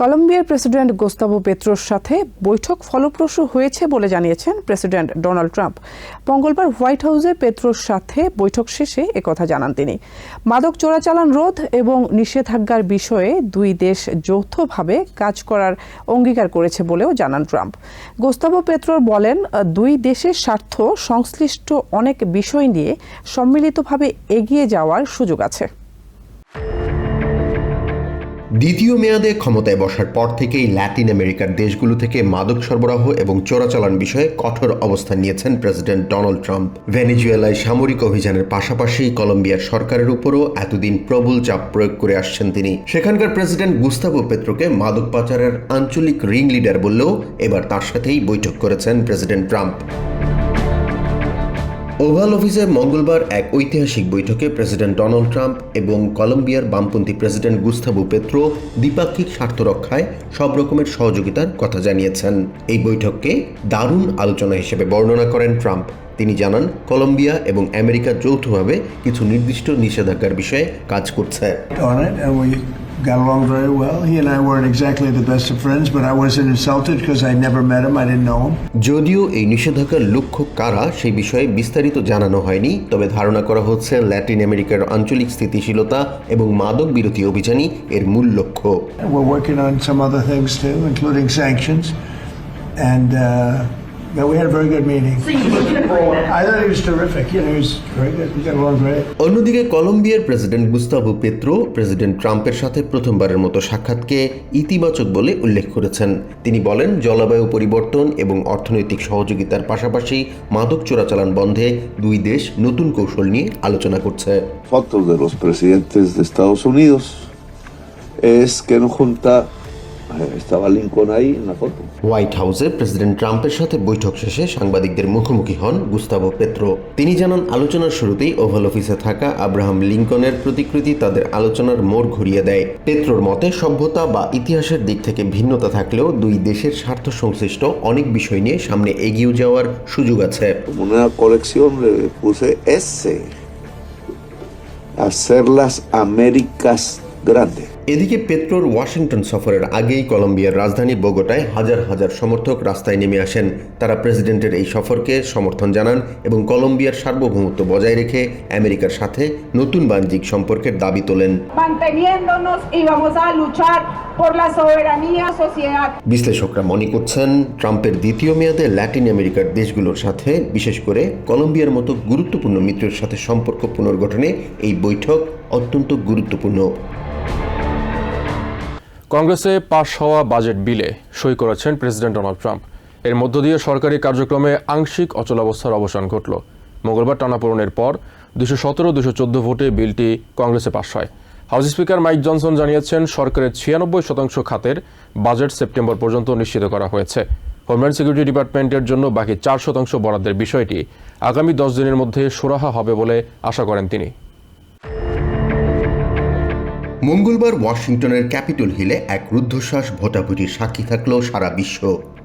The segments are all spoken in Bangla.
কলম্বিয়ার প্রেসিডেন্ট গোস্তাবো পেত্রোর সাথে বৈঠক ফলপ্রসূ হয়েছে বলে জানিয়েছেন প্রেসিডেন্ট ডোনাল্ড ট্রাম্প। মঙ্গলবার হোয়াইট হাউসে পেত্রোর সাথে বৈঠক শেষে একথা জানান তিনি। মাদক চোরাচালান রোধ এবং নিষেধাজ্ঞার বিষয়ে দুই দেশ যৌথভাবে কাজ করার অঙ্গীকার করেছে বলেও জানান ট্রাম্প। গোস্তাবো পেত্রোর বলেন, দুই দেশের স্বার্থ সংশ্লিষ্ট অনেক বিষয় নিয়ে সম্মিলিতভাবে এগিয়ে যাওয়ার সুযোগ আছে। দ্বিতীয় মেয়াদে ক্ষমতায় বসার পর থেকেই ল্যাটিন আমেরিকার দেশগুলো থেকে মাদক সরবরাহ এবং চোরাচালান বিষয়ে কঠোর অবস্থান নিয়েছেন প্রেসিডেন্ট ডোনাল্ড ট্রাম্প। ভেনেজুয়েলায় সামরিক অভিযানের পাশাপাশি কলম্বিয়ার সরকারের উপরও এতদিন প্রবল চাপ প্রয়োগ করে আসছেন তিনি। সেখানকার প্রেসিডেন্ট গুস্তাবো পেত্রোকে মাদক পাচারের আঞ্চলিক রিং লিডার বললেও এবার তার সাথেই বৈঠক করেছেন প্রেসিডেন্ট ট্রাম্প। ওভাল অফিসে মঙ্গলবার এক ঐতিহাসিক বৈঠকে প্রেসিডেন্ট ডোনাল্ড ট্রাম্প এবং কলম্বিয়ার বামপন্থী প্রেসিডেন্ট গুস্তাবু পেত্রো দ্বিপাক্ষিক স্বার্থ রক্ষায় সব রকমের সহযোগিতার কথা জানিয়েছেন। এই বৈঠককে দারুণ আলোচনা হিসেবে বর্ণনা করেন ট্রাম্প তিনি জানান কলম্বিয়া এবং আমেরিকা যৌথভাবে কিছু নির্দিষ্ট নিষেধাজ্ঞার বিষয়ে কাজ করছে। Got along very well. He and I weren't exactly the best of friends, but I wasn't insulted because I'd never met him. I didn't know him. যদিও এই নিষেধাজ্ঞার লক্ষ্য কারা সেই বিষয়ে বিস্তারিত জানানো হয়নি তবে ধারণা করা হচ্ছে ল্যাটিন আমেরিকার আঞ্চলিক স্থিতিশীলতা এবং মাদক বিরোধী অভিযানই এর মূল লক্ষ্য we're working on some other things too, including sanctions. And uh, অন্যদিকে কলম্বিয়ার প্রেসিডেন্ট গুস্তাভো পেত্রো প্রেসিডেন্ট ট্রাম্পের সাথে প্রথমবারের মতো সাক্ষাৎকে ইতিবাচক বলে উল্লেখ করেছেন। তিনি বলেন জলবায়ু পরিবর্তন এবং অর্থনৈতিক সহযোগিতার পাশাপাশি মাদক চোরাচালান বন্ধে দুই দেশ নতুন কৌশল নিয়ে আলোচনা করছে। Es que no junta estaba Lincoln ahí en la foto. White হাউসে প্রেসিডেন্ট ট্রাম্পের সাথে বৈঠক শেষে সাংবাদিকদের মুখোমুখি হন গুস্তাভো পেত্রো তিনি জানান আলোচনার শুরুতেই ওভাল অফিসে থাকা আব্রাহাম লিঙ্কনের প্রতিকৃতি তাদের আলোচনার মোড় ঘুরিয়ে দেয় পেত্রোর মতে সভ্যতা বা ইতিহাসের দিক থেকে ভিন্নতা থাকলেও দুই দেশের স্বার্থ সংশ্লিষ্ট অনেক বিষয় নিয়ে সামনে এগিয়ে যাওয়ার সুযোগ আছে una colección le puse S, hacer las Américas grandes. এদিকে পেট্রোর ওয়াশিংটন সফরের আগেই কলম্বিয়ার রাজধানী বোগোটায় হাজার হাজার সমর্থক রাস্তায় নেমে আসেন। তারা প্রেসিডেন্টের এই সফরকে সমর্থন জানান এবং কলম্বিয়ার সার্বভৌমত্ব বজায় রেখে আমেরিকার সাথে নতুন বাণিজ্যিক সম্পর্কের দাবি তোলেন. বিশ্লেষকরা মনে করছেন ট্রাম্পের দ্বিতীয় মেয়াদে ল্যাটিন আমেরিকার দেশগুলোর সাথে বিশেষ করে কলম্বিয়ার মতো গুরুত্বপূর্ণ মিত্রের সাথে সম্পর্ক পুনর্গঠনে এই বৈঠক অত্যন্ত গুরুত্বপূর্ণ। কংগ্রেসে পাশ হওয়া বাজেট বিলে সই করেছেন প্রেসিডেন্ট ডোনাল্ড ট্রাম্প। এর মধ্য দিয়ে সরকারি কার্যক্রমে আংশিক অচলাবস্থার অবসান ঘটল। মঙ্গলবার টানাপোড়েনের পর দুশো সতেরো দুশো চোদ্দ ভোটে বিলটি কংগ্রেসে পাশ হয়। হাউস স্পিকার মাইক জনসন জানিয়েছেন, সরকারের ছিয়ানব্বই শতাংশ খাতের বাজেট সেপ্টেম্বর পর্যন্ত নিশ্চিত করা হয়েছে। হোমল্যান্ড সিকিউরিটি ডিপার্টমেন্টের জন্য বাকি চার শতাংশ বরাদ্দের বিষয়টি আগামী দশ দিনের মধ্যে সুরাহা হবে বলে আশা করেন তিনি। মঙ্গলবার ওয়াশিংটনের ক্যাপিটল হিলে এক রুদ্ধশ্বাস ভোটাভুটির সাক্ষী থাকল সারা বিশ্ব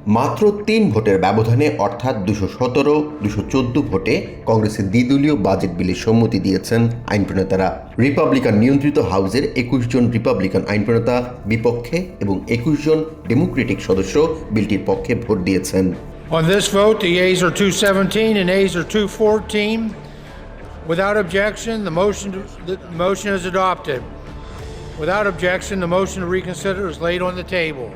মাত্র তিন ভোটের ব্যবধানে অর্থাৎ দুশো সতেরো দুশো চোদ্দ ভোটে কংগ্রেসের দ্বিদলীয় বাজেট বিলে সম্মতি দিয়েছেন আইন প্রণেতারা রিপাবলিকান নিয়ন্ত্রিত হাউসের একুশ জন রিপাবলিকান আইন প্রণেতা বিপক্ষে এবং একুশ জন ডেমোক্রেটিক সদস্য বিলটির পক্ষে ভোট দিয়েছেন On this vote, the yeas are 217 and nays are 214. Without objection, the motion, the motion is adopted. Without objection, the motion to reconsider is laid on the table.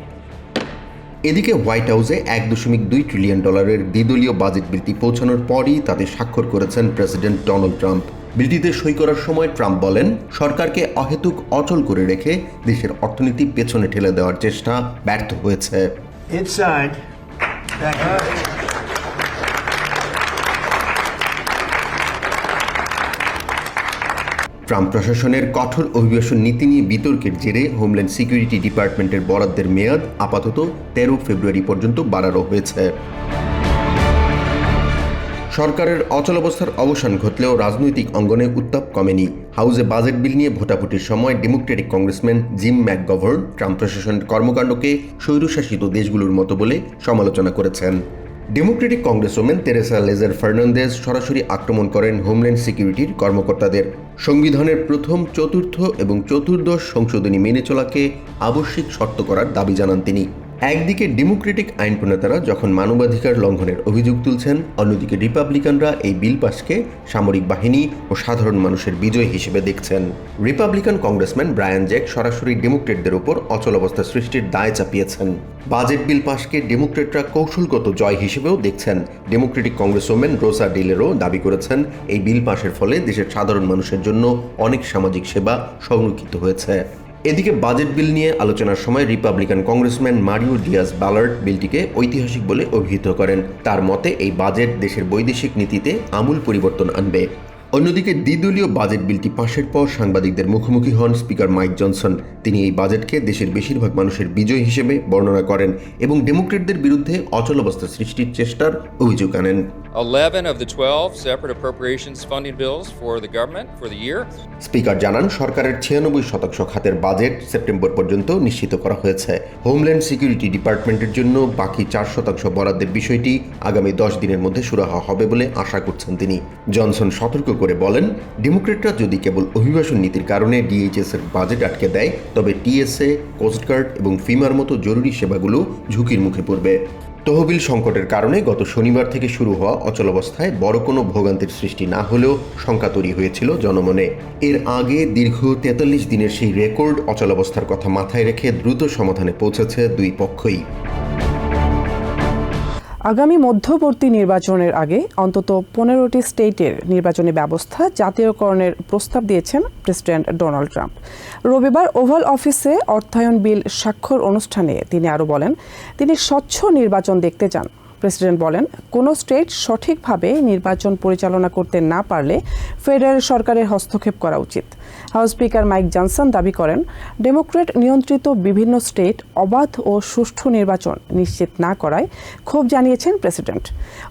এদিকে হোয়াইট হাউসে এক দশমিক দুই ট্রিলিয়ন ডলারের দ্বিদলীয় বাজেট বিলটি পৌঁছানোর পরই তাতে স্বাক্ষর করেছেন প্রেসিডেন্ট ডোনাল্ড ট্রাম্প। বিলটিতে সই করার সময় ট্রাম্প বলেন সরকারকে অহেতুক অচল করে রেখে দেশের অর্থনীতি পেছনে ঠেলে দেওয়ার চেষ্টা ব্যর্থ হয়েছে। ট্রাম্প প্রশাসনের কঠোর অভিবাসন নীতি নিয়ে বিতর্কের জেরে হোমল্যান্ড সিকিউরিটি ডিপার্টমেন্টের বরাদ্দের মেয়াদ আপাতত তেরো ফেব্রুয়ারি পর্যন্ত বাড়ানো হয়েছে। সরকারের অচলাবস্থার অবসান ঘটলেও রাজনৈতিক অঙ্গনে উত্তাপ কমেনি। হাউসে বাজেট বিল নিয়ে ভোটাভুটির সময় Democratic congressman Jim McGovern Trump প্রশাসনের কর্মকাণ্ডকে স্বৈরশাসিত দেশগুলোর মতো বলে সমালোচনা করেছেন। Democratic congresswoman Teresa Leger Fernandez সরাসরি আক্রমণ করেন হোমল্যান্ড সিকিউরিটির কর্মকর্তাদের। সংবিধানের প্রথম, চতুর্থ এবং চতুর্দশ সংশোধনী মেনে চলাকে আবশ্যিক শর্ত করার দাবি জানান তিনি। একদিকে ডেমোক্রেটিক আইন প্রণেতারা যখন মানবাধিকার লঙ্ঘনের অভিযোগ তুলছেন, অন্যদিকে রিপাবলিকানরা এই বিল পাসকে সামরিক বাহিনী ও সাধারণ মানুষের বিজয় হিসেবে দেখছেন। রিপাবলিকান কংগ্রেসম্যান ব্রায়ান জ্যাক সরাসরি ডেমোক্রেটদের উপর অচলাবস্থা সৃষ্টির দায় চাপিয়েছেন। বাজেট বিল পাসকে ডেমোক্রেটরা কৌশলগত জয় হিসেবেও দেখছেন। ডেমোক্রেটিক কংগ্রেসওম্যান রোসা ডিলেরও দাবি করেছেন, এই বিল পাসের ফলে দেশের সাধারণ মানুষের জন্য অনেক সামাজিক সেবা সংরক্ষিত হয়েছে। এদিকে বাজেট বিল নিয়ে আলোচনার সময় Republican congressman Mario Diaz Balart বিলটিকে ঐতিহাসিক বলে অভিহিত করেন। তার মতে, এই বাজেট দেশের বৈদেশিক নীতিতে আমূল পরিবর্তন আনবে। অন্যদিকে দ্বিদলীয় বাজেট বিলটি পাশের পর সাংবাদিকদের মুখোমুখি হন স্পিকার মাইক জনসন। তিনি এই বাজেটকে দেশের বেশিরভাগ মানুষের বিজয় হিসেবে বর্ণনা করেন এবং ডেমোক্রেটদের বিরুদ্ধে অচল অবস্থা সৃষ্টির চেষ্টার অভিযোগ আনেন। 11 of the 12 separate appropriations funding bills for the government for the year. Speaker জানান, সরকারের ছিয়ানব্বই শতাংশ খাতের বাজেট সেপ্টেম্বর পর্যন্ত নিশ্চিত করা হয়েছে। হোমল্যান্ড সিকিউরিটি ডিপার্টমেন্টের জন্য বাকি চার শতাংশ বরাদ্দের বিষয়টি আগামী দশ দিনের মধ্যে সুরাহা হবে বলে আশা করছেন তিনি। জনসন সতর্ক করে বলেন ডেমোক্রেটরা যদি কেবল অভিবাসন নীতির কারণে ডিএইচএস এর বাজেট আটকে দেয়, তবে টিএসএ কোস্টগার্ড এবং ফিমার মতো জরুরি সেবাগুলো ঝুঁকির মুখে পড়বে। তহবিল সংকটের কারণে গত শনিবার থেকে শুরু হওয়া অচলাবস্থায় বড় কোনো ভোগান্তির সৃষ্টি না হলেও শঙ্কা তৈরি হয়েছিল জনমনে। এর আগে দীর্ঘ তেতাল্লিশ দিনের সেই রেকর্ড অচলাবস্থার কথা মাথায় রেখে দ্রুত সমাধানে পৌঁছেছে দুই পক্ষই। আগামী মধ্যবর্তী নির্বাচনের আগে অন্তত পনেরোটি স্টেটের নির্বাচনী ব্যবস্থা জাতীয়করণের প্রস্তাব দিয়েছেন প্রেসিডেন্ট ডোনাল্ড ট্রাম্প। রবিবার ওভাল অফিসে অর্থায়ন বিল স্বাক্ষর অনুষ্ঠানে তিনি আরও বলেন, তিনি স্বচ্ছ নির্বাচন দেখতে চান। প্রেসিডেন্ট বলেন, কোনো স্টেট সঠিকভাবে নির্বাচন পরিচালনা করতে না পারলে ফেডারেল সরকারের হস্তক্ষেপ করা উচিত। হাউস স্পিকার মাইক জনসন দাবি করেন, ডেমোক্রেট নিয়ন্ত্রিত বিভিন্ন স্টেট অবাধ ও সুষ্ঠু নির্বাচন নিশ্চিত না করায় ক্ষোভ জানিয়েছেন প্রেসিডেন্ট।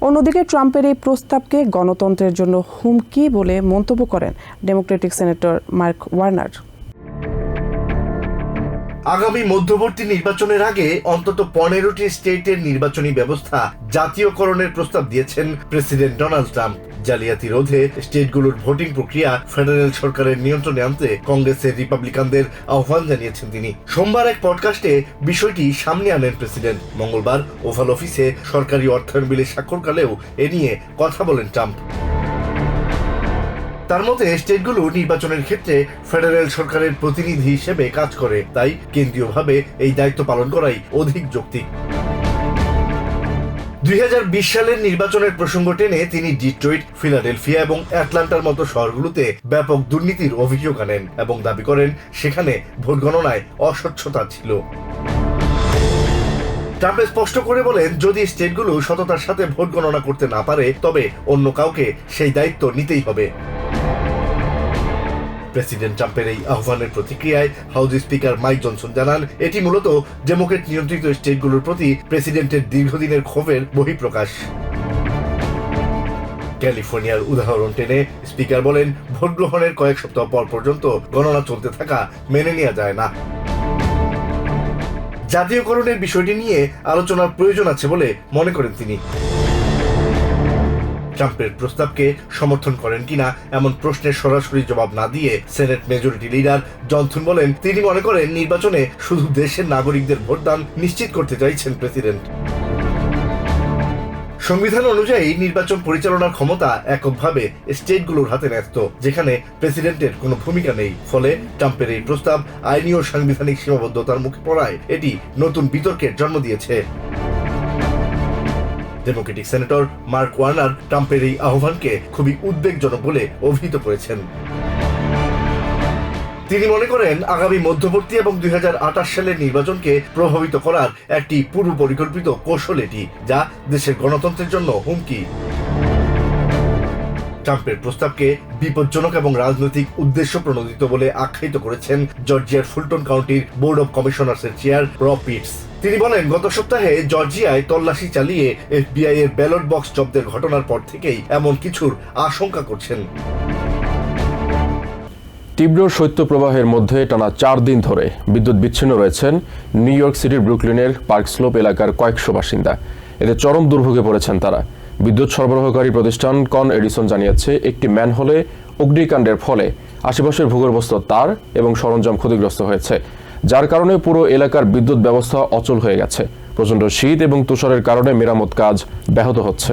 অন্যদিকে ট্রাম্পের এই প্রস্তাবকে গণতন্ত্রের জন্য হুমকি বলে মন্তব্য করেন ডেমোক্রেটিক সেনেটর মার্ক ওয়ার্নার। আগামী মধ্যবর্তী নির্বাচনের আগে অন্তত পনেরোটি স্টেটের নির্বাচনী ব্যবস্থা জাতীয়করণের প্রস্তাব দিয়েছেন প্রেসিডেন্ট ডোনাল্ড ট্রাম্প। জালিয়াতি রোধে স্টেটগুলোর ভোটিং প্রক্রিয়া ফেডারেল সরকারের নিয়ন্ত্রণে আনতে কংগ্রেসের রিপাবলিকানদের আহ্বান জানিয়েছেন তিনি। সোমবার এক পডকাস্টে বিষয়টি সামনে আনেন প্রেসিডেন্ট। মঙ্গলবার ওভাল অফিসে সরকারি অর্থায়ন বিলে স্বাক্ষরকালেও এ নিয়ে কথা বলেন ট্রাম্প। তার মতে, স্টেটগুলো নির্বাচনের ক্ষেত্রে ফেডারেল সরকারের প্রতিনিধি হিসেবে কাজ করে, তাই কেন্দ্রীয়ভাবে এই দায়িত্ব পালন করাই অধিক যৌক্তিক। দুই হাজার বিশ সালের নির্বাচনের প্রসঙ্গ টেনে তিনি ডিট্রয়েট ফিলাডেলফিয়া এবং অ্যাটলান্টার মতো শহরগুলোতে ব্যাপক দুর্নীতির অভিযোগ আনেন এবং দাবি করেন সেখানে ভোট গণনায় অস্বচ্ছতা ছিল। ট্রাম্প স্পষ্ট করে বলেন, যদি স্টেটগুলো সততার সাথে ভোট গণনা করতে না পারে, তবে অন্য কাউকে সেই দায়িত্ব নিতেই হবে। প্রেসিডেন্ট ট্রাম্পের এই আহ্বানের প্রতিক্রিয়ায় হাউস স্পিকার মাইক জনসন জানান, এটি মূলত ডেমোক্রেট নিয়ন্ত্রিত স্টেটগুলোর প্রতি প্রেসিডেন্টের দীর্ঘদিনের ক্ষোভের বহিঃপ্রকাশ। ক্যালিফোর্নিয়ার উদাহরণ টেনে স্পিকার বলেন, ভোট গ্রহণের কয়েক সপ্তাহ পর পর্যন্ত গণনা চলতে থাকা মেনে নেওয়া যায় না। জাতীয়করণের বিষয়টি নিয়ে আলোচনার প্রয়োজন আছে বলে মনে করেন তিনি। ট্রাম্পের প্রস্তাবকে সমর্থন করেন কিনা এমন প্রশ্নের সরাসরি জবাব না দিয়ে সেনেট মেজরিটি লিডার জনসন বলেন, তিনি মনে করেন নির্বাচনে শুধু দেশের নাগরিকদের ভোটদান নিশ্চিত করতে চাইছেন প্রেসিডেন্ট। সংবিধান অনুযায়ী নির্বাচন পরিচালনার ক্ষমতা এককভাবে স্টেটগুলোর হাতে ন্যস্ত, যেখানে প্রেসিডেন্টের কোনো ভূমিকা নেই। ফলে ট্রাম্পের এই প্রস্তাব আইনি ও সাংবিধানিক সীমাবদ্ধতার মুখে পড়ায় এটি নতুন বিতর্কের জন্ম দিয়েছে। ডেমোক্রেটিক সেনেটর মার্ক ওয়ার্নার ট্রাম্পের এই আহ্বানকে খুবই উদ্বেগজনক বলে অভিহিত করেছেন। তিনি মনে করেন, আগামী মধ্যবর্তী এবং দুই হাজার আঠাশ সালের নির্বাচনকে প্রভাবিত করার একটি পূর্ব পরিকল্পিত কৌশল এটি, যা দেশের গণতন্ত্রের জন্য হুমকি। ট্রাম্পের প্রস্তাবকে বিপজ্জনক এবং রাজনৈতিক উদ্দেশ্য প্রণোদিত বলে আখ্যায়িত করেছেন জর্জিয়ার ফুলটন কাউন্টির বোর্ড অব কমিশনার্সের চেয়ার রব পিটস। তিনি বলেন, গত সপ্তাহে জর্জিয়ায় তল্লাশি চালিয়ে এফবিআই এর ব্যালট বক্স জব্দের ঘটনার পর থেকেই এমন কিছুর আশঙ্কা করছেন। তীব্র শৈত্যপ্রবাহের মধ্যে টানা চার দিন ধরে বিদ্যুৎ বিচ্ছিন্ন রয়েছেন নিউ ইয়র্ক সিটির ব্রুকলিনের পার্ক স্লোপ এলাকার কয়েকশো বাসিন্দা। এতে চরম দুর্ভোগে পড়েছেন তারা। বিদ্যুৎ সরবরাহকারী প্রতিষ্ঠান কন এডিসন জানিয়েছে, একটি ম্যানহোলে অগ্নিকাণ্ডের ফলে আশেপাশের ভূগর্ভস্থ তার এবং সরঞ্জাম ক্ষতিগ্রস্ত হয়েছে। যার কারণে পুরো এলাকার বিদ্যুৎ ব্যবস্থা অচল হয়ে গেছে। প্রচণ্ড শীত এবং তুষারের কারণে মেরামত কাজ ব্যাহত হচ্ছে।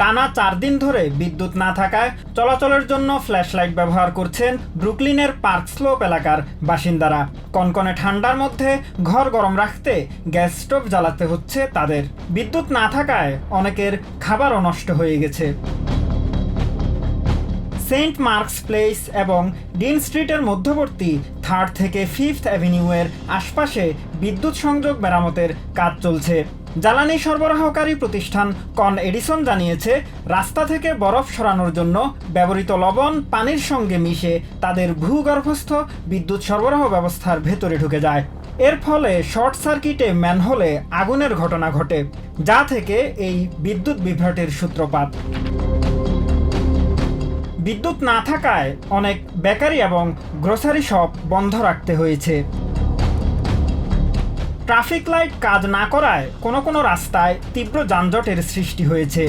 টানা চার দিন ধরে বিদ্যুৎ না থাকায় চলাচলের জন্য ফ্ল্যাশ লাইট ব্যবহার করছেন ব্রুকলিনের পার্ক স্লোপ এলাকার বাসিন্দারা। কনকনে ঠান্ডার মধ্যে ঘর গরম রাখতে গ্যাস স্টোভ জ্বালাতে হচ্ছে তাদের। বিদ্যুৎ না থাকায় অনেকের খাবারও নষ্ট হয়ে গেছে। সেন্ট মার্কস প্লেস এবং ডিন স্ট্রিটের মধ্যবর্তী থার্ড থেকে ফিফথ অ্যাভিনিউয়ের আশপাশে বিদ্যুৎ সংযোগ মেরামতের কাজ চলছে। জ্বালানি সরবরাহকারী প্রতিষ্ঠান কন এডিসন জানিয়েছে, রাস্তা থেকে বরফ সরানোর জন্য ব্যবহৃত লবণ পানির সঙ্গে মিশে তাদের ভূগর্ভস্থ বিদ্যুৎ সরবরাহ ব্যবস্থার ভেতরে ঢুকে যায়। এর ফলে শর্ট সার্কিটে ম্যানহোলে আগুনের ঘটনা ঘটে, যা থেকে এই বিদ্যুৎ বিভ্রাটের সূত্রপাত। বিদ্যুৎ না থাকায় অনেক বেকারি এবং গ্রোসারি শপ বন্ধ রাখতে হয়েছে। ট্রাফিক লাইট কাজ না করায় কোনো কোনো রাস্তায় তীব্র যানজটের সৃষ্টি হয়েছে।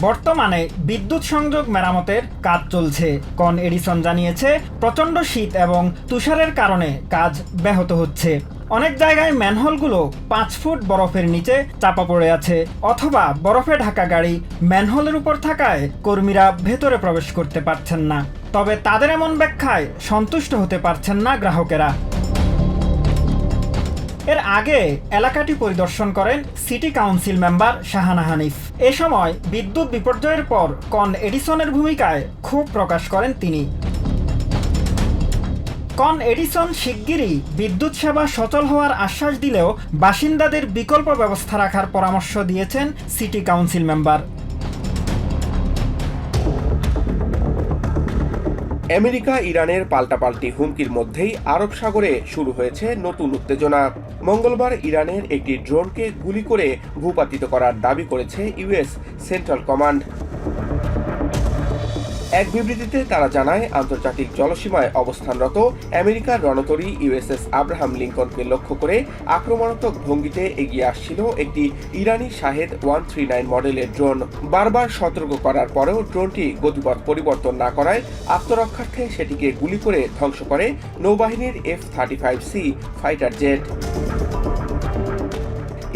বর্তমানে বিদ্যুৎ সংযোগ মেরামতের কাজ চলছে। কন এডিসন জানিয়েছে, প্রচণ্ড শীত এবং তুষারের কারণে কাজ ব্যাহত হচ্ছে। অনেক জায়গায় ম্যানহোলগুলো পাঁচ ফুট বরফের নিচে চাপা পড়ে আছে, অথবা বরফে ঢাকা গাড়ি ম্যানহোলের উপর থাকায় কর্মীরা ভেতরে প্রবেশ করতে পারছেন না। তবে তাদের এমন ব্যাখ্যায় সন্তুষ্ট হতে পারছেন না গ্রাহকেরা। এর আগে এলাকাটি পরিদর্শন করেন city council member Shahana Hanif. এ সময় বিদ্যুৎ বিপর্যয়ের পর কন এডিসনের ভূমিকায় ক্ষোভ প্রকাশ করেন তিনি। কন এডিসন শিগগিরই বিদ্যুৎ সেবা সচল হওয়ার আশ্বাস দিলেও বাসিন্দাদের বিকল্প ব্যবস্থা রাখার পরামর্শ দিয়েছেন সিটি কাউন্সিল মেম্বার। আমেরিকা, ইরানের পাল্টাপাল্টি হুমকির মধ্যেই আরব সাগরে শুরু হয়েছে নতুন উত্তেজনা। মঙ্গলবার ইরানের একটি ড্রোনকে গুলি করে ভূপাতিত করার দাবি করেছে ইউএস সেন্ট্রাল কমান্ড। এক বিবৃতিতে তারা জানায়, আন্তর্জাতিক জলসীমায় অবস্থানরত আমেরিকার রণতরী ইউএসএস আব্রাহাম লিঙ্কনকে লক্ষ্য করে আক্রমণাত্মক ভঙ্গিতে এগিয়ে আসছিল একটি ইরানি শাহেদ ওয়ান থ্রি নাইন মডেলের ড্রোন। বারবার সতর্ক করার পরেও ড্রোনটি গতিপথ পরিবর্তন না করায় আত্মরক্ষার্থে সেটিকে গুলি করে ধ্বংস করে নৌবাহিনীর F thirty five C fighter jet.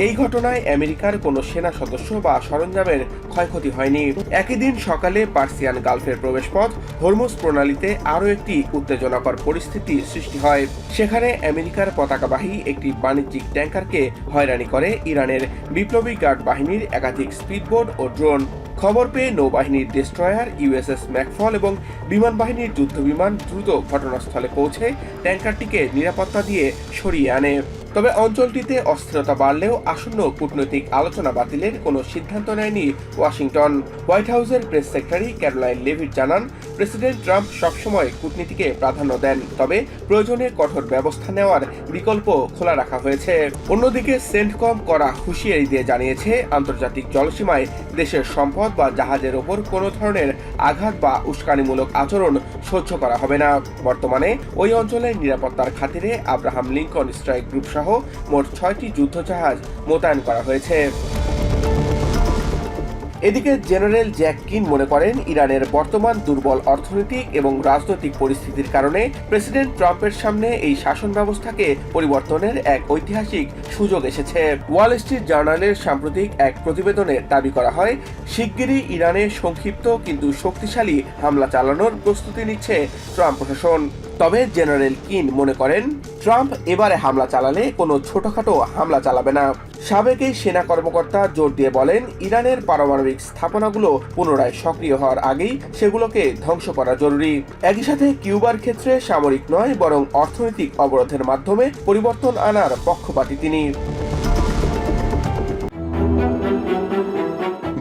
এই ঘটনায় আমেরিকার কোনো সেনা সদস্য বা সরঞ্জামের ক্ষয়ক্ষতি হয়নি। একই দিন সকালে পার্সিয়ান গালফের প্রবেশপথ, হরমুজ প্রণালীতে আরও একটি উত্তেজনাকর পরিস্থিতি সৃষ্টি হয়। সেখানে আমেরিকার পতাকাবাহী একটি বাণিজ্যিক ট্যাঙ্কারকে হয়রানি করে ইরানের বিপ্লবী গার্ড বাহিনীর একাধিক স্পিডবোট ও ড্রোন। খবর পেয়ে নৌবাহিনীর ডেস্ট্রয়ার, ইউএসএস ম্যাকফল এবং বিমান বাহিনীর যুদ্ধবিমান দ্রুত ঘটনাস্থলে পৌঁছে ট্যাঙ্কারটিকে নিরাপত্তা দিয়ে সরিয়ে আনে। তবে অঞ্চলটিতে অস্থিরতা বাড়লেও আসন্ন কূটনৈতিক আলোচনা বাতিলের কোনো সিদ্ধান্ত নেয়নি ওয়াশিংটন। হোয়াইট হাউসের প্রেস সেক্রেটারি ক্যারোলাইন লেভিট জানান প্রেসিডেন্ট ট্রাম্প সবসময় কূটনীতিকে প্রাধান্য দেন, তবে প্রয়োজনে কঠোর ব্যবস্থা নেওয়ার বিকল্প খোলা রাখা হয়েছে। অন্যদিকে সেন্টকম করা হুঁশিয়ারি দিয়ে জানিয়েছে, আন্তর্জাতিক জলসীমায় দেশের সম্পদ বা জাহাজের ওপর কোনো ধরনের আঘাত বা উস্কানিমূলক আচরণ সহ্য করা হবে না। বর্তমানে ওই অঞ্চলের নিরাপত্তার খাতিরে আব্রাহাম লিঙ্কন স্ট্রাইক গ্রুপ সহ মোট ছয়টি যুদ্ধজাহাজ মোতায়েন করা হয়েছে। এদিকে জেনারেল জ্যাক কিন মনে করেন ইরানের বর্তমান দুর্বল অর্থনৈতিক এবং রাজনৈতিক পরিস্থিতির কারণে প্রেসিডেন্ট ট্রাম্পের সামনে এই শাসন ব্যবস্থাকে পরিবর্তনের এক ঐতিহাসিক সুযোগ এসেছে। ওয়াল স্ট্রিট জার্নালের সাম্প্রতিক এক প্রতিবেদনে দাবি করা হয়, শিগগিরই ইরানে সংক্ষিপ্ত কিন্তু শক্তিশালী হামলা চালানোর প্রস্তুতি নিচ্ছে ট্রাম্প প্রশাসন। তবে জেনারেল কিন মনে করেন, ট্রাম্প এবারে হামলা চালালে কোনো ছোটখাটো হামলা চালাবে না। সাবেক এই সেনা কর্মকর্তা জোর দিয়ে বলেন, ইরানের পারমাণবিক স্থাপনাগুলো পুনরায় সক্রিয় হওয়ার আগেই সেগুলোকে ধ্বংস করা জরুরি। একই সাথে কিউবার ক্ষেত্রে সামরিক নয়, বরং অর্থনৈতিক অবরোধের মাধ্যমে পরিবর্তন আনার পক্ষপাতী তিনি।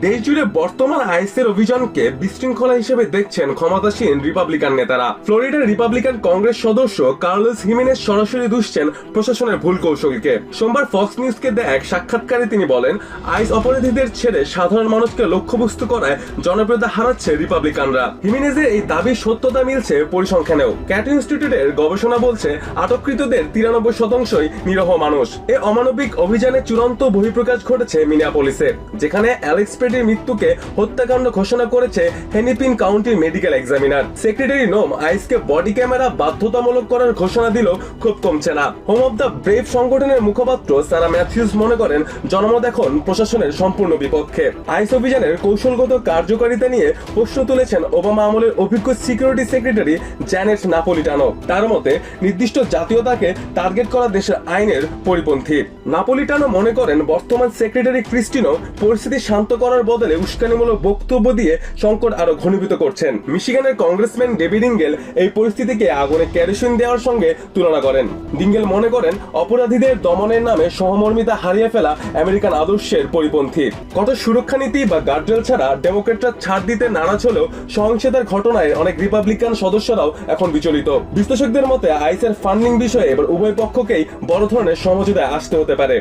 দেশ জুড়ে বর্তমান আইএসের অভিযানকে বিশৃঙ্খলা হিসেবে দেখছেন ক্ষমতাসীন রিপাবলিকান নেতারা। ফ্লোরিডার রিপাবলিকান কংগ্রেস সদস্য কার্লোস হিমেনেস সরাসরি দুষছেন প্রশাসনের ভুল কৌশলকে। সোমবার ফক্স নিউজকে দেয়া এক সাক্ষাৎকারে তিনি বলেন আইস অপরাধীদের ছেড়ে সাধারণ মানুষকে লক্ষ্যবস্তু করায় জনপ্রিয়তা হারাচ্ছে রিপাবলিকানরা। হিমেনেজের এই দাবির সত্যতা মিলছে পরিসংখ্যানেও। ক্যাট ইনস্টিটিউটের গবেষণা বলছে, আটককৃতদের তিরানব্বই শতাংশই নিরহ মানুষ। এ অমানবিক অভিযানে চূড়ান্ত বহিঃপ্রকাশ ঘটেছে মিনিয়াপলিসে, যেখানে অ্যালেক্স পেটির মৃত্যুকে হত্যাকাণ্ড ঘোষণা করেছে হেনিপিন কাউন্টির মেডিকেল এক্সামিনার। সেক্রেটারি নোম আইসকে বডি ক্যামেরা বাধ্যতামূলক করার ঘোষণা দিল খুব কমছে না। হোম অব দ্য ব্রেভ সংগঠনের মুখপাত্র সারা ম্যাথিউস মনে করেন, জনমত এখন প্রশাসনের সম্পূর্ণ বিপক্ষে। আইস অভিযানের কৌশলগত কার্যকারিতা নিয়ে প্রশ্ন তুলেছেন ওবামা আমলের অভিজ্ঞ সিকিউরিটি সেক্রেটারি জ্যানেট নাপোলিটানো। তার মতে, নির্দিষ্ট জাতীয়তাকে টার্গেট করা দেশের আইনের পরিপন্থী। নাপোলিটানো মনে করেন, বর্তমান সেক্রেটারি ক্রিস্টিনো পরিস্থিতি শান্ত করার বদলে উস্কানিমূলক বক্তব্য দিয়ে সংকট আরও ঘনীভূত করছেন। মিশিগানের কংগ্রেসম্যান ডেভিড ইঙ্গেল এই পরিস্থিতিকে আগুনে ক্যারোসিন দেওয়ার সঙ্গে তুলনা করেন। ডিঙ্গেল মনে করেন, অপরাধীদের দমনের নামে সহমর্মিতা হারিয়ে ফেলা আমেরিকান আদর্শের পরিপন্থী। কত সুরক্ষা নীতি বা গার্ডরেল ছাড়া ডেমোক্রেটরা ছাড় দিতে নারাজ হলেও সহিংসতার ঘটনায় অনেক রিপাবলিকান সদস্যরাও এখন বিচলিত। বিশ্লেষকদের মতে, আইসের ফান্ডিং বিষয়ে এবার উভয় পক্ষকেই বড় ধরনের সমঝোতায় আসতে হতে পারে।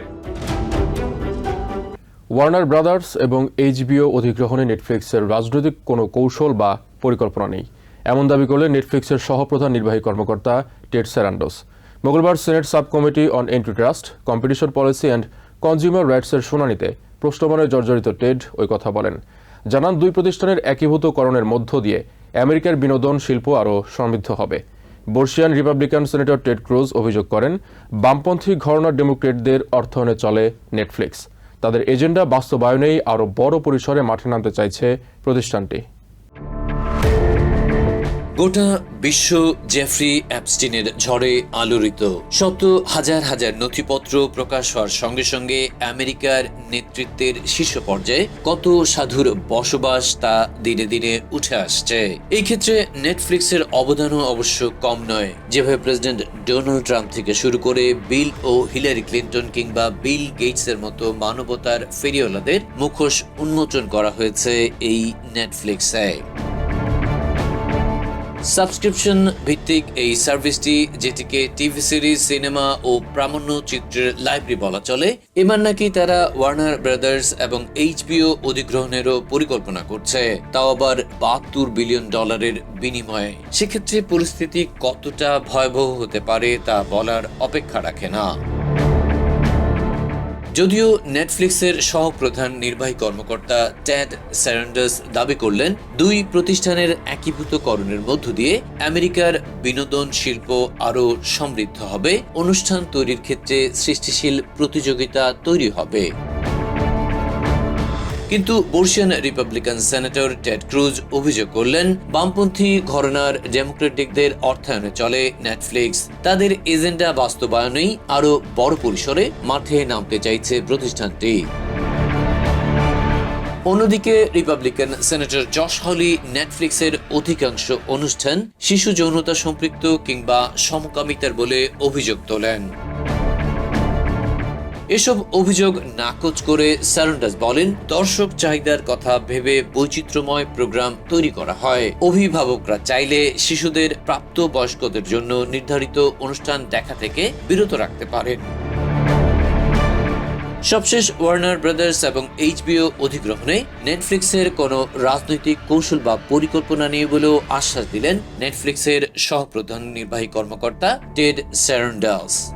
ওয়ার্নার ব্রাদার্স এবং এইচবিও অধিগ্রহণে নেটফ্লিক্সের রাজনৈতিক কোনো কৌশল বা পরিকল্পনা নেই। এমন দাবি করলেন নেটফ্লিক্সের সহপ্রধান নির্বাহী কর্মকর্তা টেড সেরান্ডোস। মঙ্গলবার senate subcommittee on antitrust competition policy and consumer রাইটসের শুনানিতে প্রশ্নমানে জর্জরিত টেড ওই কথা বলেন। জানান, দুই প্রতিষ্ঠানের একীভূতকরণের মধ্য দিয়ে আমেরিকার বিনোদন শিল্প আরও সমৃদ্ধ হবে। বর্ষিয়ান রিপাবলিকান সেনেটর টেড ক্রুজ অভিযোগ করেন, বামপন্থী ঘরনার ডেমোক্রেটদের অর্থায়নে চলে নেটফ্লিক্স তাদের এজেন্ডা বাস্তবায়নেই আরও বড় পরিসরে মাঠে নামতে চাইছে প্রতিষ্ঠানটি। গোটা বিশ্ব জেফ্রি অ্যাপস্টিনের ঝড়ে আলোড়িত। শত হাজার হাজার নথিপত্র প্রকাশ হওয়ার সঙ্গে সঙ্গে আমেরিকার নেতৃত্বের শীর্ষ পর্যায়ে কত সাধুর বসবাস তা দিনে দিনে উঠে আসছে। এই ক্ষেত্রে নেটফ্লিক্সের অবদানও অবশ্য কম নয়। যেভাবে প্রেসিডেন্ট ডোনাল্ড ট্রাম্প থেকে শুরু করে বিল ও হিলারি ক্লিন্টন কিংবা বিল গেটসের মতো মানবতার ফেরিওয়ালাদের মুখোশ উন্মোচন করা হয়েছে এই নেটফ্লিক্সে। সাবস্ক্রিপশন ভিত্তিক এই সার্ভিসটি যেটিকে টিভি সিরিজ সিনেমা ও প্রামাণ্য চিত্রের লাইব্রেরি বলা চলে এবার নাকি তারা ওয়ার্নার ব্রাদার্স এবং এইচবিও অধিগ্রহণেরও পরিকল্পনা করছে। তাও আবার বাহাত্তর বিলিয়ন ডলারের বিনিময়ে। সেক্ষেত্রে পরিস্থিতি কতটা ভয়াবহ হতে পারে তা বলার অপেক্ষা রাখে না। যদিও নেটফ্লিক্সের সহপ্রধান নির্বাহী কর্মকর্তা ট্যাড স্যারেন্ডার্স দাবি করলেন, দুই প্রতিষ্ঠানের একীভূতকরণের মধ্য দিয়ে আমেরিকার বিনোদন শিল্প আরও সমৃদ্ধ হবে, অনুষ্ঠান তৈরির ক্ষেত্রে সৃষ্টিশীল প্রতিযোগিতা তৈরি হবে। কিন্তু বর্ষিয়ান রিপাবলিকান সেনেটর টেড ক্রুজ অভিযোগ করলেন, বামপন্থী ঘরনার ডেমোক্রেটিকদের অর্থায়নে চলে নেটফ্লিক্স তাদের এজেন্ডা বাস্তবায়নেই আরও বড় পরিসরে মাঠে নামতে চাইছে প্রতিষ্ঠানটি। অন্যদিকে রিপাবলিকান সেনেটর জশ হলি নেটফ্লিক্সের অধিকাংশ অনুষ্ঠান শিশু যৌনতা সম্পৃক্ত কিংবা সমকামিতার বলে অভিযোগ তোলেন। এসব অভিযোগ নাকচ করে স্যারন্ডাস বলেন, দর্শক চাহিদার কথা ভেবে বৈচিত্র্যময় প্রোগ্রাম তৈরি করা হয়। অভিভাবকরা চাইলে শিশুদের প্রাপ্ত বয়স্কদের জন্য নির্ধারিত অনুষ্ঠান দেখা থেকে বিরত রাখতে পারেন। সবশেষ ওয়ার্নার ব্রাদার্স এবং এইচবিও অধিগ্রহণে নেটফ্লিক্সের কোনো রাজনৈতিক কৌশল বা পরিকল্পনা নেই বলেও আশ্বাস দিলেন নেটফ্লিক্সের সহপ্রধান নির্বাহী কর্মকর্তা টেড স্যারন্ডালস